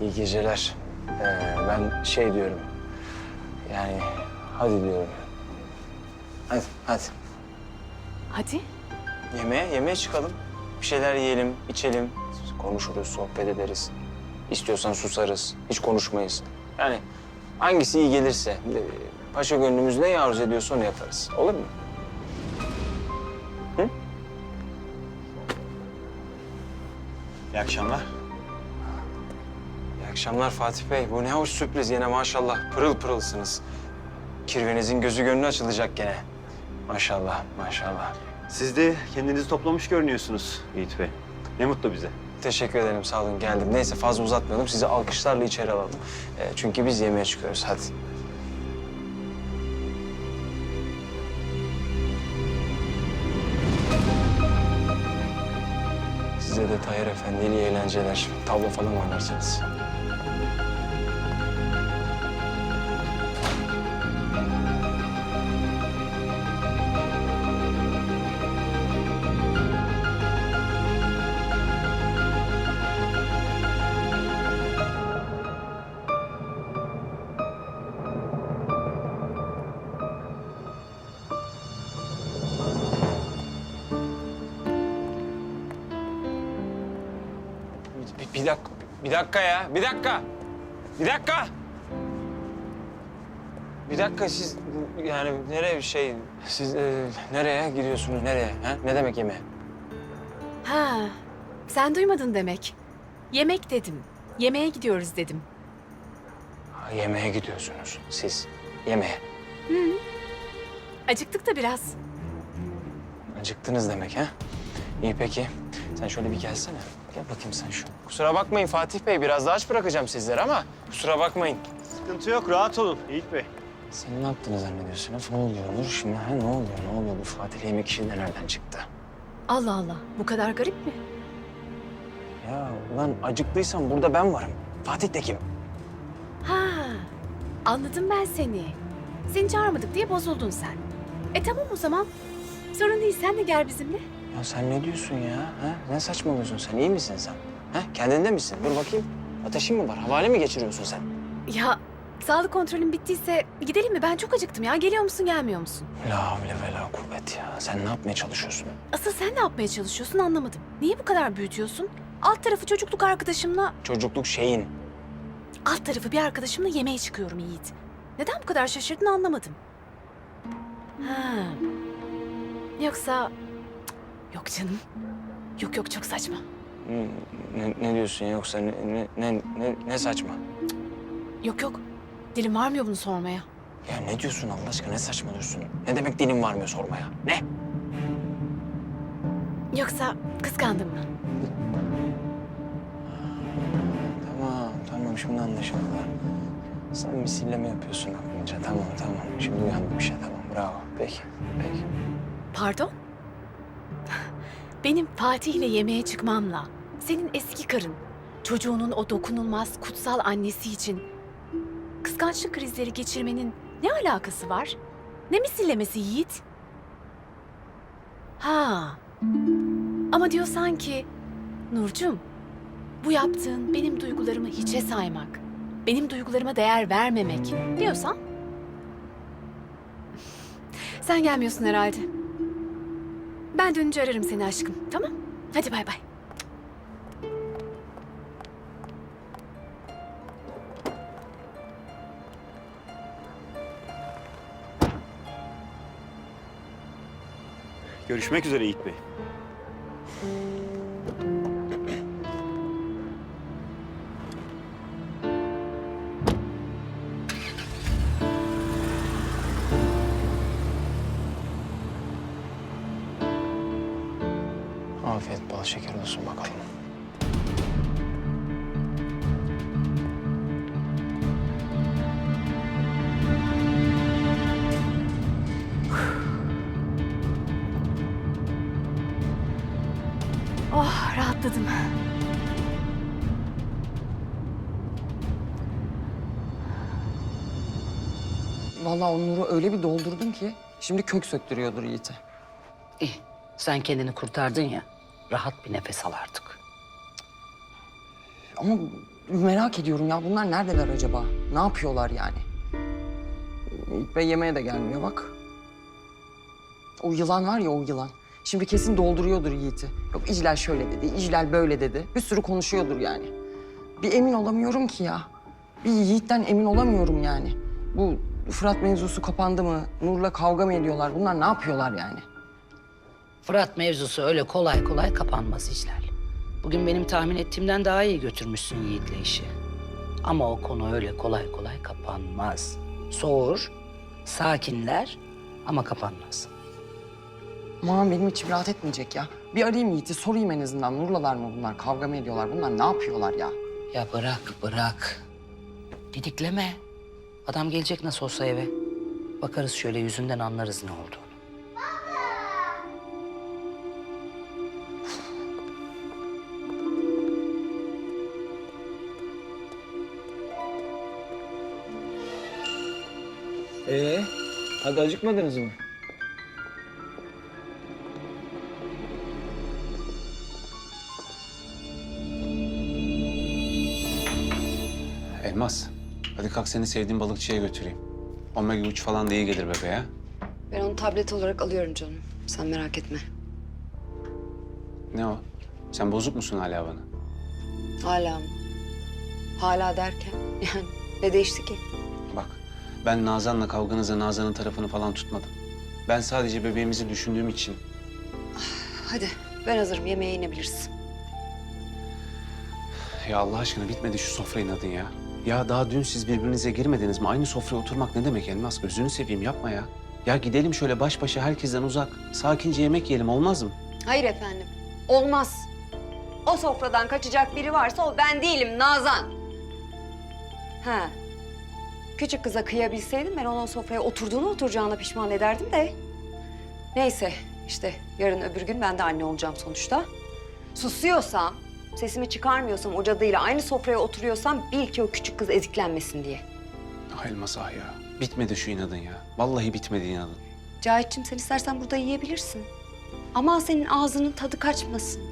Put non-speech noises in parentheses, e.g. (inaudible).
İyi geceler. Ee, ben şey diyorum. Yani hadi diyorum. Hadi, hadi. Hadi. Yemeğe, yemeğe çıkalım. Bir şeyler yiyelim, içelim. Konuşuruz, sohbet ederiz. İstiyorsan susarız, hiç konuşmayız. Yani hangisi iyi gelirse, e, paşa gönlümüz ne arzu ediyorsa onu yaparız. Olur mu? İyi akşamlar. Akşamlar Fatih Bey. Bu ne hoş sürpriz yine maşallah. Pırıl pırılsınız. Kirvenizin gözü gönlü açılacak gene. Maşallah, maşallah. Siz de kendinizi toplamış görünüyorsunuz Yiğit Bey. Ne mutlu bize. Teşekkür ederim, sağ olun. Geldim. Neyse fazla uzatmayalım. Sizi alkışlarla içeri alalım. Ee, çünkü biz yemeğe çıkıyoruz. Hadi. Size de Tayyar Efendi iyi eğlenceler. Tavla falan oynarsınız. Bir, dakika, bir dakika ya. Bir dakika. Bir dakika. Bir dakika siz yani nereye bir şey... Siz e, nereye gidiyorsunuz, nereye? Ha? Ne demek yemeğe? Ha, sen duymadın demek. Yemek dedim. Yemeğe gidiyoruz dedim. Ha, yemeğe gidiyorsunuz siz. Yemeğe. Acıktık da biraz. Acıktınız demek ha? İyi peki. Sen şöyle bir gelsene. Gel bakayım sen şu. Kusura bakmayın Fatih Bey. Biraz daha aç bırakacağım sizleri ama kusura bakmayın. Sıkıntı yok, rahat olun Yiğit Bey. Sen ne yaptığını zannediyorsun? ha? Ne oluyor Nur şimdi? Ha? Ne oluyor? Ne oluyor? Bu Fatih yemek işi de nereden çıktı? Allah Allah, bu kadar garip mi? Ya ulan acıktıysan burada ben varım. Fatih de kim? Ha, anladım ben seni. Seni çağırmadık diye bozuldun sen. E tamam o zaman. Sorun değil, sen de gel bizimle. Ya sen ne diyorsun ya? Ha? Ne saçmalıyorsun sen? İyi misin sen? Ha? Kendinde misin? Dur bakayım. Ateşin mi var? Havale mi geçiriyorsun sen? Ya sağlık kontrolün bittiyse gidelim mi? Ben çok acıktım ya. Geliyor musun, gelmiyor musun? La havle ve la kuvvet ya. Sen ne yapmaya çalışıyorsun? Asıl sen ne yapmaya çalışıyorsun anlamadım. Niye bu kadar büyütüyorsun? Alt tarafı çocukluk arkadaşımla, Çocukluk şeyin. alt tarafı bir arkadaşımla yemeğe çıkıyorum Yiğit. Neden bu kadar şaşırdın anlamadım. Ha. Yoksa... Yok canım. Yok yok çok saçma. Ne, ne diyorsun yoksa ne, ne, ne, ne, ne saçma? Yok yok. Dilim varmıyor bunu sormaya. Ya ne diyorsun Allah aşkına? Ne saçmalıyorsun? Ne demek dilim varmıyor sormaya? Ne? Yoksa kıskandın mı? Tamam, tamam şimdi anlaşıldı. Sen misilleme yapıyorsun aklınca. Tamam, tamam. Şimdi uyandım işe. Tamam, bravo. Peki, peki. Pardon? Benim Fatih'le yemeğe çıkmamla senin eski karın, çocuğunun o dokunulmaz kutsal annesi için kıskançlık krizleri geçirmenin ne alakası var? Ne misillemesi Yiğit? Ha. Ama diyor sanki Nurcum, bu yaptığın benim duygularımı hiçe saymak, benim duygularıma değer vermemek diyorsan sen gelmiyorsun herhalde. Ben dönünce ararım seni aşkım. Tamam? Hadi bay bay. Görüşmek üzere Yiğit Bey. Afiyet bal şeker olsun bakalım. (sighs) Oh rahatladım. Vallahi o Nur'u öyle bir doldurdun ki şimdi kök söktürüyordur Yiğit'e. İyi. Sen kendini kurtardın ya. Rahat bir nefes al artık. Ama Merak ediyorum ya bunlar neredeler acaba? Ne yapıyorlar yani? Yiğit Bey yemeğe de gelmiyor bak. O yılan var ya o yılan. Şimdi kesin dolduruyordur Yiğit'i. Yok İclal şöyle dedi, İclal böyle dedi. Bir sürü konuşuyordur yani. Bir emin olamıyorum ki ya. Bir Yiğit'ten emin olamıyorum yani. Bu Fırat mevzusu kapandı mı? Nur'la kavga mı ediyorlar? Bunlar ne yapıyorlar yani? Fırat mevzusu öyle kolay kolay kapanmaz İclal. Bugün benim tahmin ettiğimden daha iyi götürmüşsün Yiğit'le işi. Ama o konu öyle kolay kolay kapanmaz. Soğur, sakinler ama kapanmaz. Aman benim içim rahat etmeyecek ya. Bir arayayım Yiğit'i sorayım en azından. Nur'lalar mı bunlar? Kavga mı ediyorlar? Bunlar ne yapıyorlar ya? Ya bırak, bırak. Didikleme. Adam gelecek nasıl olsa eve. Bakarız şöyle yüzünden anlarız ne olduğunu. Ee, hadi acıkmadınız mı? Elmas, hadi kalk seni sevdiğin balıkçıya götüreyim. Omega 3 falan da iyi gelir bebeğe. Ben onu tablet olarak alıyorum canım. Sen merak etme. Ne o? Sen bozuk musun hala bana? Hala mı? Hala derken? (laughs) Yani ne değişti ki? Ben Nazan'la kavganızda Nazan'ın tarafını falan tutmadım. Ben sadece bebeğimizi düşündüğüm için Hadi ben hazırım. Yemeğe inebilirsin. Ya Allah aşkına bitmedi şu sofra inadın ya. Ya daha dün siz birbirinize girmediniz mi? Aynı sofraya oturmak ne demek Elmas? Gözünü seveyim yapma ya. Ya gidelim şöyle baş başa herkesten uzak. Sakince yemek yiyelim olmaz mı? Hayır efendim. Olmaz. O sofradan kaçacak biri varsa o ben değilim Nazan. Ha. Küçük kıza kıyabilseydim ben onun sofraya oturduğunu oturacağına pişman ederdim de. Neyse işte yarın öbür gün ben de anne olacağım sonuçta. Susuyorsam, sesimi çıkarmıyorsam o cadıyla aynı sofraya oturuyorsam bil ki o küçük kız eziklenmesin diye. Ah Elmas ah ya. Bitmedi şu inadın ya. Vallahi bitmedi inadın. Cahit'cim sen istersen burada yiyebilirsin. Ama senin ağzının tadı kaçmasın.